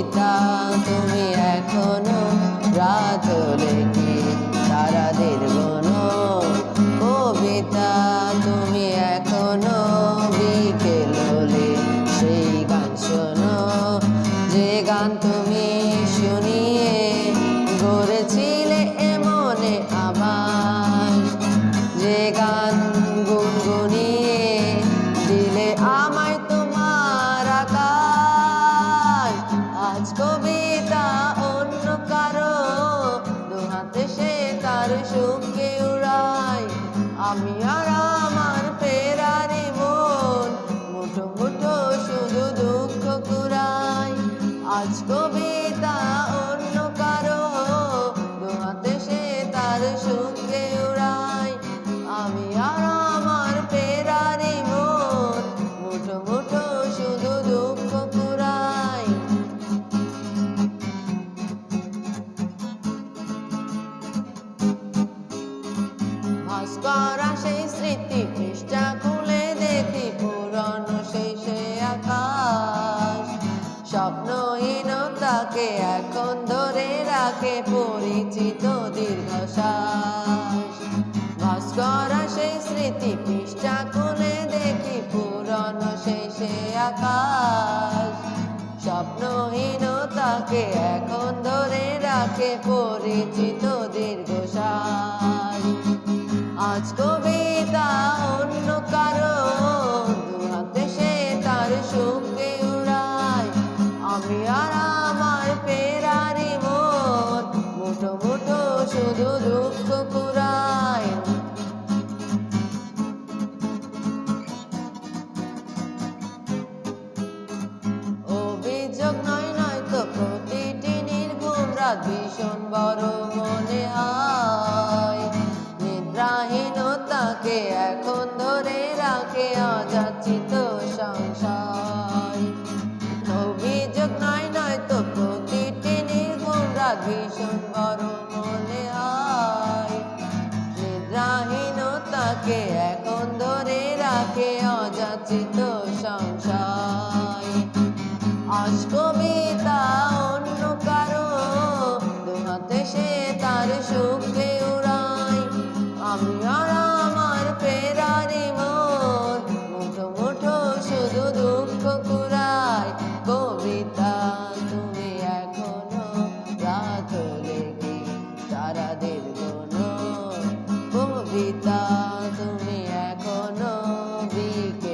কবিতা তুমি এখনও রাত লেখে, তারাদের গুনো কবিতা। তুমি এখনও বিকেল হলে সেই গান শোনো, যে গান তুমি আজ কবিতা অন্য কারও। দুহাতে সে তার সুখকে উড়ায়। আমি আর আমার ফেরারি মন মুঠো মুঠো শুধু দুঃখ কুড়াই আজ কবিতা অন্য কারও। দুহাতে সে তার সুখকে ভাস্করা সেই স্মৃতি, পৃষ্ঠা খুলে দেখি, পুরনো সেই সে আকাশ। স্বপ্নহীনতাকে এখন ধরে রাখে, পরিচিত দীর্ঘশ্বাস। স্মৃতি, পৃষ্ঠা খুলে দেখি এখন ধরে রাখে, পরিচিত দীর্ঘশ্বাস শুধু দুঃখ কুড়ায় অভিযোগ নয় নয় তো প্রতিটি নির্ঘুম রাত ভীষণ বড়। রচিত সংশয়। অস্কবিতা অন্য কারও, দুহাতে সে তার সুখে উড়ায়। আমি আর আমার ফেরারি মন, মুঠো মুঠো শুধু দুঃখ কুড়ায়। কবিতা তুমি এখনও রাত লেগে সারাদের কোনো। কবিতা তুমি এখনও বিকে